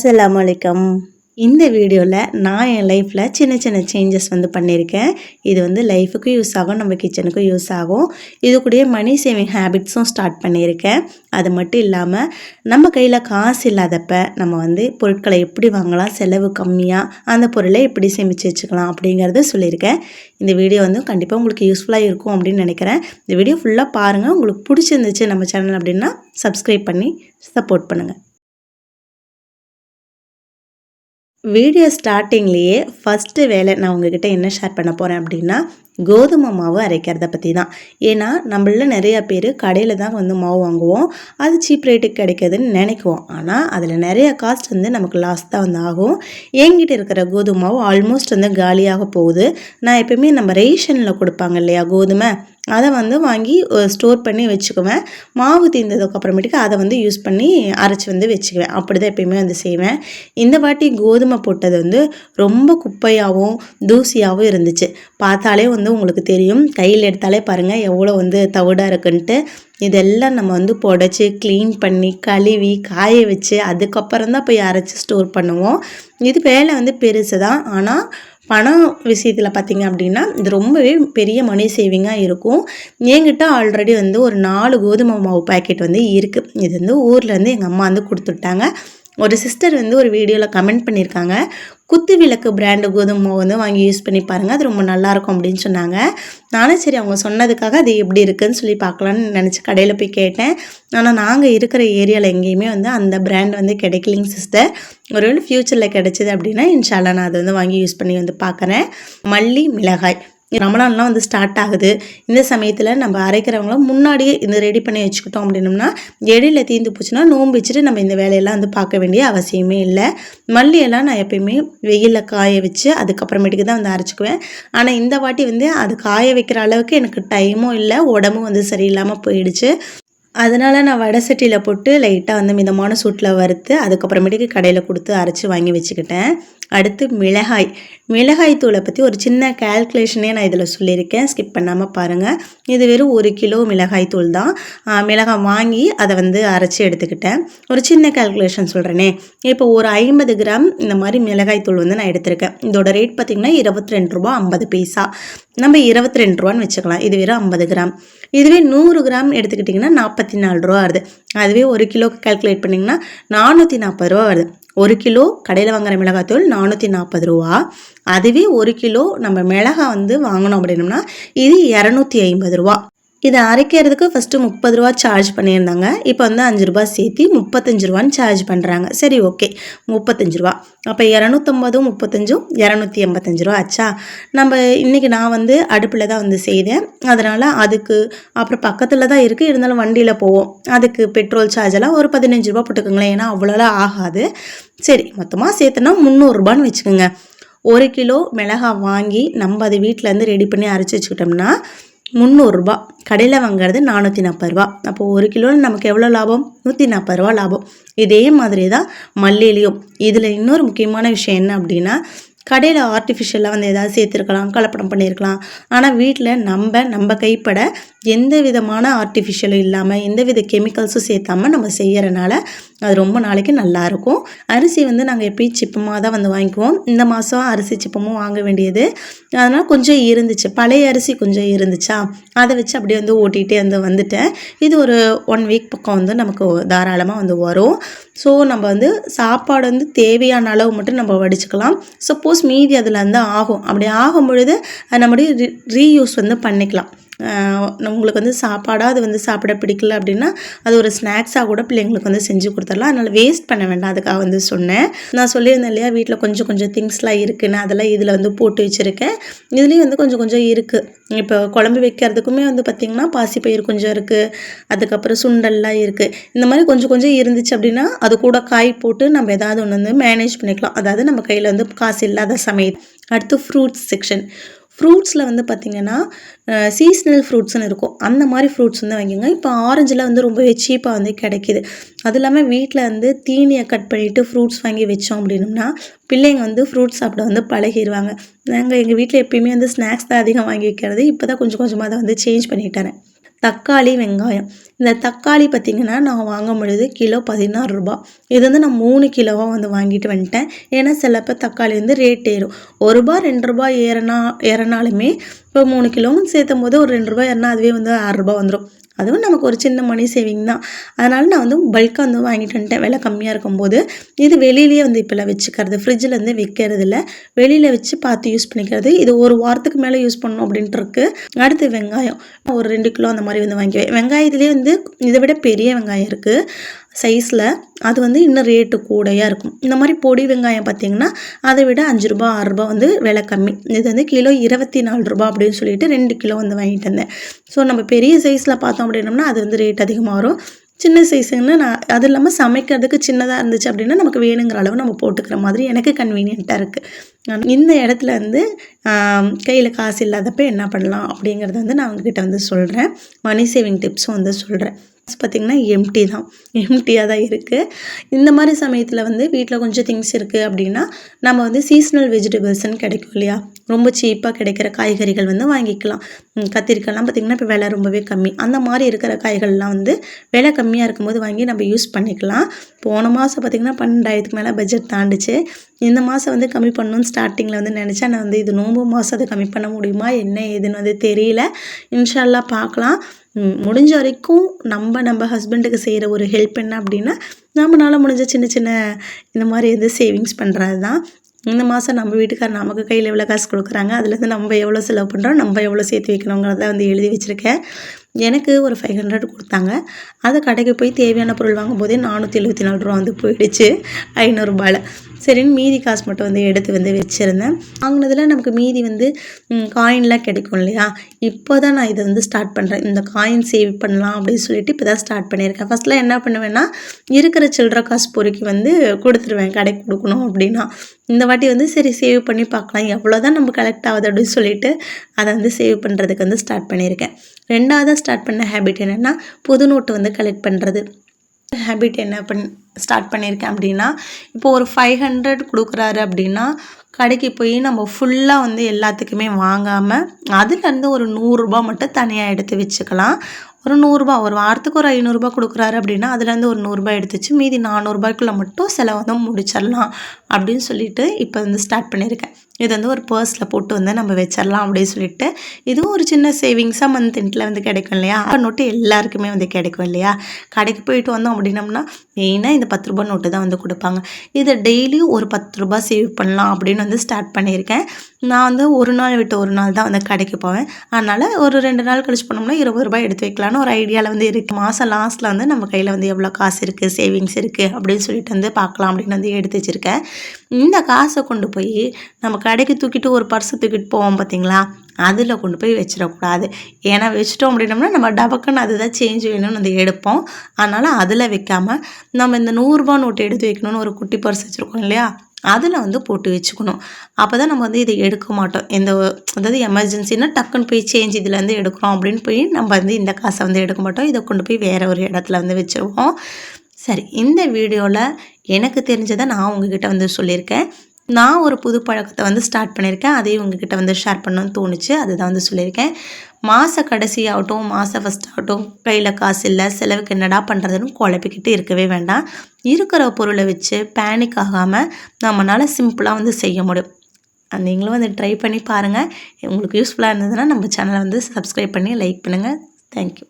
அஸ்லாம் வலைக்கம் இந்த வீடியோவில் நான் என் லைஃப்பில் சின்ன சின்ன சேஞ்சஸ் வந்து பண்ணியிருக்கேன் இது வந்து லைஃபுக்கும் யூஸ் ஆகும் நம்ம கிச்சனுக்கும் யூஸ் ஆகும். இது கூடயே மணி சேவிங் ஹேபிட்ஸும் ஸ்டார்ட் பண்ணியிருக்கேன் அது மட்டும் இல்லாமல் நம்ம கையில் காசு இல்லாதப்ப நம்ம வந்து பொருட்களை எப்படி வாங்கலாம் செலவு கம்மியாக அந்த பொருளை எப்படி சேமித்து வச்சுக்கலாம் அப்படிங்கிறத சொல்லியிருக்கேன் இந்த வீடியோ வந்து கண்டிப்பாக உங்களுக்கு யூஸ்ஃபுல்லாக இருக்கும் அப்படின்னு நினைக்கிறேன். இந்த வீடியோ ஃபுல்லாக பாருங்கள் உங்களுக்கு பிடிச்சிருந்துச்சு நம்ம சேனல் அப்படின்னா சப்ஸ்கிரைப் பண்ணி சப்போர்ட் பண்ணுங்கள் வீடியோ ஸ்டார்டிங்லேயே ஃபஸ்ட்டு வேலை நான் உங்ககிட்ட என்ன ஷேர் பண்ண போகிறேன் அப்படின்னா கோதுமை மாவு அரைக்கிறத பற்றி தான் ஏன்னா நம்மள நிறைய பேர் கடையில் தான் வந்து மாவு வாங்குவோம். அது சீப் ரேட்டுக்கு கிடைக்கிதுன்னு நினைக்குவோம். ஆனால் அதில் நிறைய காஸ்ட் வந்து நமக்கு லாஸ் தான் வந்து ஆகும். என்கிட்ட இருக்கிற கோதுமை மாவு ஆல்மோஸ்ட் வந்து காலியாக போகுது. நான் எப்பயுமே நம்ம ரேஷனில் கொடுப்பாங்க இல்லையா கோதுமை? அதை வந்து வாங்கி ஸ்டோர் பண்ணி வச்சுக்குவேன். மாவு தீர்ந்ததுக்கு அப்புறமேட்டுக்கு அதை வந்து யூஸ் பண்ணி அரைச்சி வந்து வச்சுக்குவேன். அப்படி தான் எப்பயுமே வந்து செய்வேன். இந்த வாட்டி கோதுமை போட்டது வந்து ரொம்ப குப்பையாகவும் தூசியாகவும் இருந்துச்சு. பார்த்தாலே வந்து உங்களுக்கு தெரியும். கையில் எடுத்தாலே பாருங்கள் எவ்வளோ வந்து தவிடாக இருக்குன்ட்டு. இதெல்லாம் நம்ம வந்து புடச்சி க்ளீன் பண்ணி கழுவி காய வச்சு அதுக்கப்புறம் தான் போய் அரைச்சி ஸ்டோர் பண்ணுவோம். இது வேலை வந்து பெருசு தான். ஆனால் பணம் விஷயத்தில் பார்த்திங்க அப்படின்னா இது ரொம்பவே பெரிய மணி சேவிங்காக இருக்கும். என்கிட்ட ஆல்ரெடி வந்து ஒரு நாலு கோதுமை மாவு பேக்கெட் வந்து இருக்குது இது வந்து ஊர்லேருந்து எங்கள் அம்மா வந்து கொடுத்துட்டாங்க. ஒரு சிஸ்டர் வந்து ஒரு வீடியோவில் கமெண்ட் பண்ணியிருக்காங்க குத்து விளக்கு பிராண்டு கோதுமை வந்து வாங்கி யூஸ் பண்ணி பாருங்கள் அது ரொம்ப நல்லாயிருக்கும் அப்படின்னு சொன்னாங்க. நானும் சரி அவங்க சொன்னதுக்காக அது எப்படி இருக்குதுன்னு சொல்லி பார்க்கலான்னு நினச்சி கடையில் போய் கேட்டேன். ஆனால் நாங்கள் இருக்கிற ஏரியாவில் எங்கேயுமே வந்து அந்த பிராண்ட் வந்து கிடைக்கலிங்க சிஸ்டர் ஒருவேளை ஃப்யூச்சரில் கிடைச்சிது அப்படின்னா இன்ஷால்லா நான் அதை வந்து வாங்கி யூஸ் பண்ணி வந்து பார்க்குறேன். மல்லி மிளகாய். ரமலான்லாம் வந்து ஸ்டார்ட் ஆகுது. இந்த சமயத்தில் நம்ம அரைக்கிறவங்களும் முன்னாடியே இந்த ரெடி பண்ணி வச்சுக்கிட்டோம் அப்படின்னோம்னா எடையில் தீர்ந்து போச்சுன்னா நோம்பு வச்சுட்டு நம்ம இந்த வேலையெல்லாம் வந்து பார்க்க வேண்டிய அவசியமே இல்லை. மல்லியெல்லாம் நான் எப்பயுமே வெயிலில் காய வச்சு அதுக்கப்புறமேட்டுக்கு தான் வந்து அரைச்சிக்குவேன். ஆனால் இந்த வாட்டி வந்து அது காய வைக்கிற அளவுக்கு எனக்கு டைமும் இல்லை உடம்பும் வந்து சரியில்லாமல் போயிடுச்சு. அதனால் நான் வடை சட்டியில் போட்டு லைட்டாக வந்து மிதமான சூட்டில் வறுத்து அதுக்கப்புறமேட்டுக்கு கடையில் கொடுத்து அரைச்சி வாங்கி வச்சுக்கிட்டேன். அடுத்து மிளகாய். மிளகாய் தூளை பற்றி ஒரு சின்ன கேல்குலேஷனே நான் இதில் சொல்லியிருக்கேன். ஸ்கிப் பண்ணாமல் பாருங்கள் இது வெறும் ஒரு கிலோ மிளகாய் தூள் தான். மிளகாய் வாங்கி அதை வந்து அரைச்சி எடுத்துக்கிட்டேன். ஒரு சின்ன கேல்குலேஷன் சொல்கிறேனே இப்போ ஒரு ஐம்பது கிராம் இந்த மாதிரி மிளகாய் தூள் வந்து நான் எடுத்திருக்கேன். இதோட ரேட் பார்த்திங்கன்னா இருபத்தி ரெண்டு ரூபா ஐம்பது பைசா. நம்ம இருபத்தி ரெண்டு ரூபான்னு வச்சுக்கலாம். இது வெறும் ஐம்பது கிராம். இதுவே நூறு கிராம் எடுத்துக்கிட்டிங்கன்னா நாற்பத்தி நாலு ரூபா வருது. அதுவே ஒரு கிலோக்கு கால்குலேட் பண்ணிங்கன்னா நானூற்றி நாற்பது ரூபா வருது. ஒரு கிலோ கடையில் வாங்குற மிளகாத்தூள் நானூற்றி நாற்பது ரூபா. அதுவே ஒரு கிலோ நம்ம மிளகாய் வந்து வாங்கணும் அப்படின்னோம்னா இது இரநூத்தி ஐம்பது ரூபா. இதை அரைக்கிறதுக்கு ஃபஸ்ட்டு முப்பது ரூபா சார்ஜ் பண்ணியிருந்தாங்க. இப்போ வந்து அஞ்சு ரூபா சேர்த்து முப்பத்தஞ்சு ரூபான்னு சார்ஜ் பண்ணுறாங்க சரி ஓகே முப்பத்தஞ்சு ரூபா. அப்போ இரநூத்தம்பதும் முப்பத்தஞ்சும் இரநூத்தி எண்பத்தஞ்சு ரூபா ஆச்சா? நம்ம இன்றைக்கி நான் வந்து அடுப்பில் தான் வந்து செய்தேன். அதனால் அதுக்கு அப்புறம் பக்கத்தில் தான் இருக்குது இருந்தாலும் வண்டியில் போவோம். அதுக்கு பெட்ரோல் சார்ஜ் எல்லாம் ஒரு பதினஞ்சு ரூபா போட்டுக்கோங்களேன். ஏன்னா அவ்வளோலாம் ஆகாது. சரி மொத்தமாக சேர்த்துனா முந்நூறுரூபான்னு வச்சுக்கோங்க. ஒரு கிலோ மிளகாய் வாங்கி நம்ம அதை வீட்டிலேருந்து ரெடி பண்ணி அரைச்சி வச்சுக்கிட்டோம்னா முந்நூறுரூபா கடையில் வாங்குறது நானூற்றி நாற்பது ரூபா அப்போ ஒரு கிலோவில் நமக்கு எவ்வளோ லாபம்? நூற்றி நாற்பது ரூபா லாபம். இதே மாதிரி தான் மல்லிலையும் இதில் இன்னொரு முக்கியமான விஷயம் என்ன அப்படின்னா கடையில் ஆர்டிஃபிஷியலாக வந்து ஏதாவது சேர்த்துருக்கலாம் கலப்படம் பண்ணியிருக்கலாம் ஆனால் வீட்டில் நம்ம நம்ம கைப்பட எந்த விதமான ஆர்டிஃபிஷியலும் இல்லாமல் எந்த வித கெமிக்கல்ஸும் சேர்த்தாமல் நம்ம செய்கிறனால அது ரொம்ப நாளைக்கு நல்லாயிருக்கும் அரிசி வந்து நாங்கள் எப்பயும் சிப்பமாக தான் வந்து வாங்கிக்குவோம். இந்த மாதம் அரிசி சிப்பமும் வாங்க வேண்டியது. அதனால் கொஞ்சம் இருந்துச்சு. பழைய அரிசி கொஞ்சம் இருந்துச்சா? அதை வச்சு அப்படியே வந்து ஓட்டிகிட்டே வந்து வந்துட்டேன். இது ஒரு ஒன் வீக் பக்கம் வந்து நமக்கு தாராளமாக வந்து வரும். ஸோ நம்ம வந்து சாப்பாடு வந்து தேவையான அளவு மட்டும் நம்ம வடிச்சுக்கலாம். ஸோ சப்போஸ் மீதி அதில் வந்து ஆகும். அப்படி ஆகும் பொழுது நம்முடைய ரீயூஸ் வந்து பண்ணிக்கலாம். உங்களுக்கு வந்து சாப்பாடாக அது வந்து சாப்பிட பிடிக்கல அப்படின்னா அது ஒரு ஸ்நாக்ஸாக கூட பிள்ளைங்களுக்கு வந்து செஞ்சு கொடுத்துடலாம். அதனால் வேஸ்ட் பண்ண வேண்டாம். அதுக்காக வந்து சொன்னேன். நான் சொல்லியிருந்தேன் இல்லையா வீட்டில் கொஞ்சம் கொஞ்சம் திங்ஸ்லாம் இருக்குன்னு அதெல்லாம் இதில் வந்து போட்டு வச்சுருக்கேன். இதுலேயும் வந்து கொஞ்சம் கொஞ்சம் இருக்குது இப்போ குழம்பு வைக்கிறதுக்குமே வந்து பார்த்திங்கன்னா பாசிப்பயிர் கொஞ்சம் இருக்குது அதுக்கப்புறம் சுண்டல்லாம் இருக்குது இந்த மாதிரி கொஞ்சம் கொஞ்சம் இருந்துச்சு அப்படின்னா அது கூட காய் போட்டு நம்ம ஏதாவது ஒன்று வந்து மேனேஜ் பண்ணிக்கலாம். அதாவது நம்ம கையில் வந்து காசு இல்லாத சமையல் அடுத்து ஃப்ரூட்ஸ் செக்ஷன் ஃப்ரூட்ஸில் வந்து பார்த்திங்கன்னா சீஸ்னல் ஃப்ரூட்ஸ்னு இருக்கும். அந்த மாதிரி ஃப்ரூட்ஸ் வந்து வாங்கிங்க இப்போ ஆரஞ்சில் வந்து ரொம்பவே சீப்பாக வந்து கிடைக்கிது. அது இல்லாமல் வீட்டில் வந்து தீனியை கட் பண்ணிவிட்டு ஃப்ரூட்ஸ் வாங்கி வச்சோம் அப்படின்னா பிள்ளைங்க வந்து ஃப்ரூட்ஸ் சாப்பிட வந்து பழகிடுவாங்க நாங்கள் எங்கள் வீட்டில் எப்பயுமே வந்து ஸ்நாக்ஸ் தான் அதிகம் வாங்கி வைக்கிறது. இப்போ தான் கொஞ்சம் கொஞ்சமாக அதை வந்து சேஞ்ச் பண்ணிட்டாரேன் தக்காளி வெங்காயம். இந்த தக்காளி பார்த்திங்கன்னா நான் வாங்கும் பொழுது கிலோ பதினாறு ரூபா. இது வந்து நான் மூணு கிலோவாக வந்து வாங்கிட்டு வந்துட்டேன். ஏன்னா சிலப்போ தக்காளி வந்து ரேட் ஏறும். ஒரு ரூபா ரெண்டு ரூபா ஏறனா ஏறனாலுமே இப்போ மூணு கிலோவும் சேர்த்தும் போது ஒரு ரெண்டு ரூபா ஏறினா அதுவே வந்து ஆறுரூபா வந்துடும் அதுவும் நமக்கு ஒரு சின்ன மணி சேவிங் தான். அதனால் நான் வந்து பல்காக வந்து வாங்கிட்டு வந்துட்டேன். விலை கம்மியாக இருக்கும்போது இது வெளியிலேயே வந்து இப்போல்லாம் வச்சுக்கிறது. ஃப்ரிட்ஜில் வந்து வைக்கிறது இல்லை. வெளியில் வச்சு பார்த்து யூஸ் பண்ணிக்கிறது. இது ஒரு வாரத்துக்கு மேலே யூஸ் பண்ணணும் அப்படின்ட்டு இருக்குது அடுத்து வெங்காயம். ஒரு ரெண்டு கிலோ அந்த மாதிரி வந்து வாங்கிக்குவேன். வெங்காயத்துலேயே வந்து இதை விட பெரிய வெங்காயம் இருக்குது சைஸில் அது வந்து இன்னும் ரேட்டு கூடையாக இருக்கும். இந்த மாதிரி பொடி வெங்காயம் பார்த்திங்கன்னா அதை விட அஞ்சு ரூபா ஆறு ரூபா வந்து விலை கம்மி. இது வந்து கிலோ இருபத்தி நாலு ரூபா அப்படின்னு சொல்லிட்டு ரெண்டு கிலோ வந்து வாங்கிட்டு வந்தேன். ஸோ நம்ம பெரிய சைஸில் பார்த்தோம் அப்படின்னோம்னா அது வந்து ரேட் அதிகமாக வரும். சின்ன சைஸுங்கன்னா நான் அது இல்லாமல் சமைக்கிறதுக்கு சின்னதாக இருந்துச்சு அப்படின்னா நமக்கு வேணுங்கிற அளவு நம்ம போட்டுக்கிற மாதிரி எனக்கு கன்வீனியண்ட்டாக இருக்குது இந்த இடத்துல வந்து கையில் காசு இல்லாதப்ப என்ன பண்ணலாம் அப்படிங்கிறத வந்து நான் அவங்கக்கிட்ட வந்து சொல்கிறேன் மணி சேவிங் டிப்ஸும் வந்து சொல்கிறேன் பார்த்திங்கன்னா எம்டி தான். எம்டியாக தான் இருக்குது இந்த மாதிரி சமயத்தில் வந்து வீட்டில் கொஞ்சம் திங்ஸ் இருக்குது அப்படின்னா நம்ம வந்து சீஸ்னல் வெஜிடபிள்ஸ்னு கிடைக்கும் இல்லையா? ரொம்ப சீப்பாக கிடைக்கிற காய்கறிகள் வந்து வாங்கிக்கலாம். கத்திரிக்காய்லாம் பார்த்திங்கன்னா இப்போ விலை ரொம்பவே கம்மி. அந்த மாதிரி இருக்கிற காய்கள்லாம் வந்து விலை கம்மியாக இருக்கும்போது வாங்கி நம்ம யூஸ் பண்ணிக்கலாம். போன மாதம் பார்த்திங்கன்னா பன்னெண்டாயிரத்துக்கு மேலே பட்ஜெட் தாண்டுச்சு. இந்த மாதம் வந்து கம்மி பண்ணணும்னு ஸ்டார்டிங்கில் வந்து நினச்சா நான் வந்து இது நோம்பு மாதம் அதை கம்மி பண்ண முடியுமா? என்ன ஏதுன்னு வந்து தெரியல. இன்ஷால்லா பார்க்கலாம். முடிஞ்ச வரைக்கும் நம்ம நம்ம ஹஸ்பண்டுக்கு செய்கிற ஒரு ஹெல்ப் என்ன அப்படின்னா நம்மளால் முடிஞ்ச சின்ன சின்ன இந்த மாதிரி வந்து சேவிங்ஸ் பண்ணுறது தான் இந்த மாதம் நம்ம வீட்டுக்கார் நமக்கு கையில் எவ்வளோ காசு கொடுக்குறாங்க. அதுலேருந்து நம்ம எவ்வளோ செலவு பண்ணுறோம் நம்ம எவ்வளோ சேர்த்து வைக்கணுங்கிறத வந்து எழுதி வச்சுருக்கேன். எனக்கு ஒரு ஃபைவ் ஹண்ட்ரட் கொடுத்தாங்க. அதை கடைக்கு போய் தேவையான பொருள் வாங்கும்போதே நானூற்றி எழுபத்தி நாலு ரூபா வந்து போயிடுச்சு. ஐநூறுரூபாயில் சரின்னு மீதி காசு மட்டும் வந்து எடுத்து வந்து வச்சுருந்தேன். வாங்கினதில் நமக்கு மீதி வந்து காயின்லாம் கிடைக்கும் இல்லையா? இப்போ தான் நான் இதை வந்து ஸ்டார்ட் பண்ணுறேன் இந்த காயின் சேவ் பண்ணலாம் அப்படின்னு சொல்லிட்டு இப்போ தான் ஸ்டார்ட் பண்ணியிருக்கேன் ஃபஸ்ட்டில் என்ன பண்ணுவேன்னா இருக்கிற சில்லற காசு பொறுக்கி வந்து கொடுத்துருவேன். கடைக்கு கொடுக்கணும் அப்படின்னா. இந்த வாட்டி வந்து சரி சேவ் பண்ணி பார்க்கலாம். எவ்வளோ தான் நம்ம கலெக்ட் ஆகுது அப்படின்னு சொல்லிட்டு அதை வந்து சேவ் பண்ணுறதுக்கு வந்து ஸ்டார்ட் பண்ணியிருக்கேன். ரெண்டாவதாக ஸ்டார்ட் பண்ண ஹேபிட் என்னென்னா புது நோட்டு வந்து கலெக்ட் பண்ணுறது ஹேபிட் என்ன பண் ஸ்டார்ட் பண்ணியிருக்கேன் அப்படின்னா இப்போ ஒரு ஃபைவ் ஹண்ட்ரட் கொடுக்குறாரு அப்படின்னா கடைக்கு போய் நம்ம ஃபுல்லாக வந்து எல்லாத்துக்குமே வாங்காமல் அதுலேருந்து ஒரு நூறுரூபா மட்டும் தனியாக எடுத்து வச்சுக்கலாம். ஒரு நூறுரூபா ஒரு வாரத்துக்கு ஒரு ஐநூறுரூபா கொடுக்குறாரு அப்படின்னா அதுலேருந்து ஒரு நூறுரூபா எடுத்துச்சு மீதி நானூறுபாய்க்குள்ளே மட்டும் செலவு வந்து முடிச்சிடலாம். அப்படின்னு சொல்லிட்டு இப்போ வந்து ஸ்டார்ட் பண்ணியிருக்கேன். இது வந்து ஒரு பர்ஸில் போட்டு வந்து நம்ம வச்சிடலாம் அப்படின்னு சொல்லிட்டு இதுவும் ஒரு சின்ன சேவிங்ஸாக மந்த் எண்டில் வந்து கிடைக்கும் இல்லையா? நோட்டு எல்லாருக்குமே வந்து கிடைக்கும் இல்லையா? கடைக்கு போயிட்டு வந்தோம் அப்படின்னம்னா மெயினாக இந்த பத்து ரூபா நோட்டு தான் வந்து கொடுப்பாங்க. இதை டெய்லியும் ஒரு பத்து ரூபா சேவ் பண்ணலாம் அப்படின்னு வந்து ஸ்டார்ட் பண்ணியிருக்கேன். நான் வந்து ஒரு நாள் விட்டு ஒரு நாள் தான் வந்து கடைக்கு போவேன். அதனால் ஒரு ரெண்டு நாள் கழிச்சு பண்ணோம்னா இருபது ரூபாய் எடுத்து வைக்கலான்னு ஒரு ஐடியாவில் வந்து இருக்குது மாதம் லாஸ்ட்டில் வந்து நம்ம கையில் வந்து எவ்வளோ காசு இருக்குது சேவிங்ஸ் இருக்குது அப்படின்னு சொல்லிட்டு வந்து பார்க்கலாம் அப்படின்னு வந்து எடுத்து வச்சுருக்கேன். இந்த காசை கொண்டு போய் நம்ம கடைக்கு தூக்கிட்டு ஒரு பர்ஸை தூக்கிட்டு போவோம் பார்த்தீங்களா? அதில் கொண்டு போய் வச்சிடக்கூடாது. ஏன்னா வச்சிட்டோம் அப்படின்னம்னா நம்ம டபக்குன்னு அதுதான் சேஞ்ச் வேணும்னு வந்து எடுப்போம். அதனால் அதில் வைக்காமல் நம்ம இந்த நூறுரூபா நோட்டு எடுத்து வைக்கணும்னு ஒரு குட்டி பர்ஸ் வச்சுருக்கோம் இல்லையா? அதில் வந்து போட்டு வச்சுக்கணும். அப்போ தான் நம்ம வந்து இதை எடுக்க மாட்டோம். எந்த அதாவது எமர்ஜென்சின்னா டக்குன்னு போய் சேஞ்ச் இதுலேருந்து எடுக்கிறோம் அப்படின்னு போய் நம்ம வந்து இந்த காசை வந்து எடுக்க மாட்டோம். இதை கொண்டு போய் வேறு ஒரு இடத்துல வந்து வச்சுருவோம். சரி இந்த வீடியோவில் எனக்கு தெரிஞ்சதை நான் உங்ககிட்ட வந்து சொல்லியிருக்கேன். நான் ஒரு புது பழக்கத்தை வந்து ஸ்டார்ட் பண்ணியிருக்கேன். அதையும் உங்ககிட்ட வந்து ஷேர் பண்ணணும்னு தோணுச்சு. அதுதான் வந்து சொல்லியிருக்கேன். மாத கடைசி ஆகட்டும் மாத ஃபஸ்ட் ஆகட்டும் கையில் காசு இல்லை செலவுக்கு என்னடா பண்ணுறதுன்னு குழப்பிக்கிட்டு இருக்கவே வேண்டாம். இருக்கிற பொருளை வச்சு பேனிக் ஆகாமல் நம்மளால் சிம்பிளாக வந்து செய்ய முடியும். நீங்களும் வந்து ட்ரை பண்ணி பாருங்கள் உங்களுக்கு யூஸ்ஃபுல்லாக இருந்ததுன்னா நம்ம சேனலை வந்து சப்ஸ்கிரைப் பண்ணி லைக் பண்ணுங்கள் தேங்க்யூ